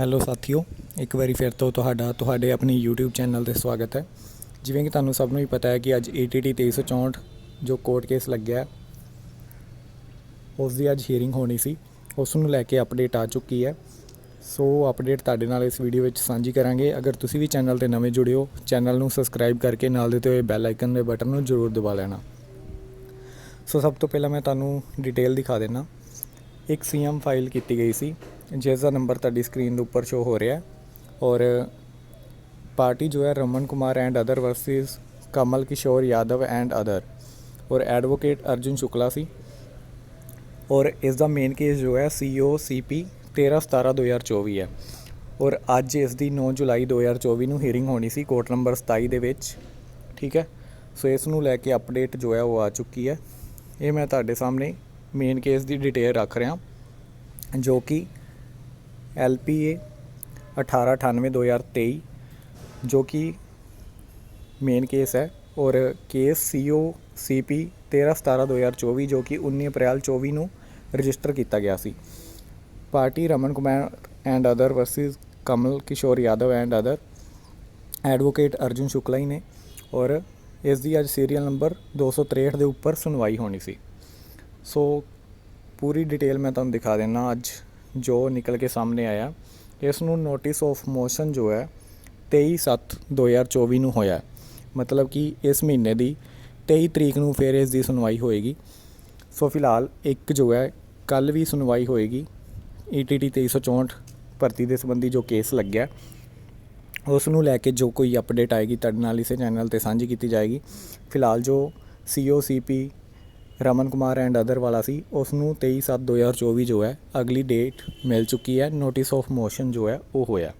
Hello ਸਾਥੀਓ, ਇੱਕ ਵਾਰੀ ਫਿਰ ਤੋਂ ਤੁਹਾਡਾ, ਤੁਹਾਡੇ ਆਪਣੀ YouTube ਚੈਨਲ ਤੇ ਸਵਾਗਤ ਹੈ। ਜਿਵੇਂ ਕਿ ਤੁਹਾਨੂੰ ਸਭ ਨੂੰ ਹੀ ਪਤਾ ਹੈ ਕਿ ਅੱਜ ATT 2364 ਜੋ ਕੋਰਟ ਕੇਸ ਲੱਗਿਆ ਉਸ ਦੀ ਅੱਜ ਹੀਅਰਿੰਗ ਹੋਣੀ ਸੀ। ਉਸ ਨੂੰ ਲੈ ਕੇ ਅਪਡੇਟ ਆ ਚੁੱਕੀ ਹੈ। ਸੋ ਅਪਡੇਟ ਤੁਹਾਡੇ ਨਾਲ ਇਸ ਵੀਡੀਓ ਵਿੱਚ ਸਾਂਝੀ ਕਰਾਂਗੇ। ਅਗਰ ਤੁਸੀਂ ਵੀ ਚੈਨਲ ਤੇ ਨਵੇਂ ਜੁੜੇ ਹੋ ਚੈਨਲ ਨੂੰ ਸਬਸਕ੍ਰਾਈਬ ਕਰਕੇ ਨਾਲ ਦਿੱਤੇ ਹੋਏ ਬੈਲ ਆਈਕਨ ਦੇ ਬਟਨ ਨੂੰ ਜ਼ਰੂਰ ਦਬਾ ਲੈਣਾ। ਸੋ ਸਭ ਤੋਂ ਪਹਿਲਾਂ ਮੈਂ ਤੁਹਾਨੂੰ ਡਿਟੇਲ ਦਿਖਾ ਦੇਣਾ ਇੱਕ ਸੀਐਮ ਫਾਈਲ ਕੀਤੀ ਗਈ ਸੀ। ਜਿਸ ਦਾ ਨੰਬਰ ਤੁਹਾਡੀ ਸਕਰੀਨ ਦੇ ਉੱਪਰ ਸ਼ੋ ਹੋ ਰਿਹਾ ਔਰ ਪਾਰਟੀ ਜੋ ਹੈ Raman Kumar and other versus Kamal Kishore, Yadav and other ਔਰ ਐਡਵੋਕੇਟ ਅਰਜੁਨ ਸ਼ੁਕਲਾ ਸੀ। ਔਰ ਇਸ ਦਾ ਮੇਨ ਕੇਸ ਜੋ ਹੈ ਸੀਓ ਸੀਪੀ 13 17 2024 ਹੈ। ਔਰ ਅੱਜ ਇਸ ਦੀ 9 ਜੁਲਾਈ 2024 ਨੂੰ ਹੀਅਰਿੰਗ ਹੋਣੀ ਸੀ ਕੋਰਟ ਨੰਬਰ 27 ਦੇ ਵਿੱਚ। ਠੀਕ ਹੈ? ਸੋ ਇਸ ਨੂੰ ਲੈ ਕੇ ਅਪਡੇਟ ਜੋ ਹੈ ਉਹ ਆ ਚੁੱਕੀ ਹੈ। ਇਹ ਮੈਂ ਤੁਹਾਡੇ ਸਾਹਮਣੇ ਮੇਨ ਕੇਸ ਦੀ ਡਿਟੇਲ ਰੱਖ ਰਿਹਾ। ਜੋ ਕਿ LPA 1898-2023 ਜੋ ਕਿ ਮੇਨ ਕੇਸ ਹੈ, ਔਰ case C O CO CP 13/17/2024 ਜੋ ਕਿ 19 ਅਪ੍ਰੈਲ 24 ਨੂੰ ਰਜਿਸਟਰ ਕੀਤਾ ਗਿਆ ਸੀ। Party Raman Kumar and other versus Kamal Kishore Yadav and other advocate Arjun Shukla ਹੀ ਨੇ, ਔਰ ਇਸ ਦੀ ਅੱਜ ਸੀਰੀਅਲ ਨੰਬਰ 263 ਦੇ ਉੱਪਰ ਸੁਣਵਾਈ ਹੋਣੀ ਸੀ। ਸੋ ਪੂਰੀ ਡਿਟੇਲ ਮੈਂ ਤੁਹਾਨੂੰ ਦਿਖਾ ਦੇਣਾ ਅੱਜ। ਜੋ ਨਿਕਲ ਕੇ ਸਾਹਮਣੇ ਆਇਆ, ਇਸ ਨੂੰ ਨੋਟਿਸ ਆਫ ਮੋਸ਼ਨ ਜੋ ਹੈ 23/7/2024 ਨੂੰ ਹੋਇਆ ਮਤਲਬ ਕਿ ਇਸ ਮਹੀਨੇ ਦੀ 23 ਤਰੀਕ ਨੂੰ ਫਿਰ ਇਸ ਦੀ ਸੁਣਵਾਈ ਹੋਏਗੀ। ਸੋ ਫਿਲਹਾਲ ਇੱਕ ਜੋ ਹੈ ਕੱਲ ਵੀ ਸੁਣਵਾਈ ਹੋਏਗੀ। E ETT 2364 ਭਰਤੀ ਦੇ ਸੰਬੰਧੀ ਜੋ ਕੇਸ ਲੱਗਿਆ, ਉਸ ਨੂੰ ਲੈ ਕੇ ਜੋ ਕੋਈ ਅਪਡੇਟ ਆਏਗੀ, ਤੁਹਾਡੇ ਨਾਲ ਇਸੇ ਚੈਨਲ ਤੇ ਸਾਂਝੀ ਕੀਤੀ ਜਾਏਗੀ। ਫਿਲਹਾਲ ਜੋ COCP Raman Kumar and other ਵਾਲਾ ਸੀ। ਉਸ ਨੂੰ 23/7/2024 ਜੋ ਹੈ, ਅਗਲੀ ਡੇਟ ਮਿਲ ਚੁੱਕੀ ਹੈ। ਨੋਟਿਸ ਆਫ ਮੋਸ਼ਨ ਜੋ ਹੈ, ਉਹ ਹੋਇਆ।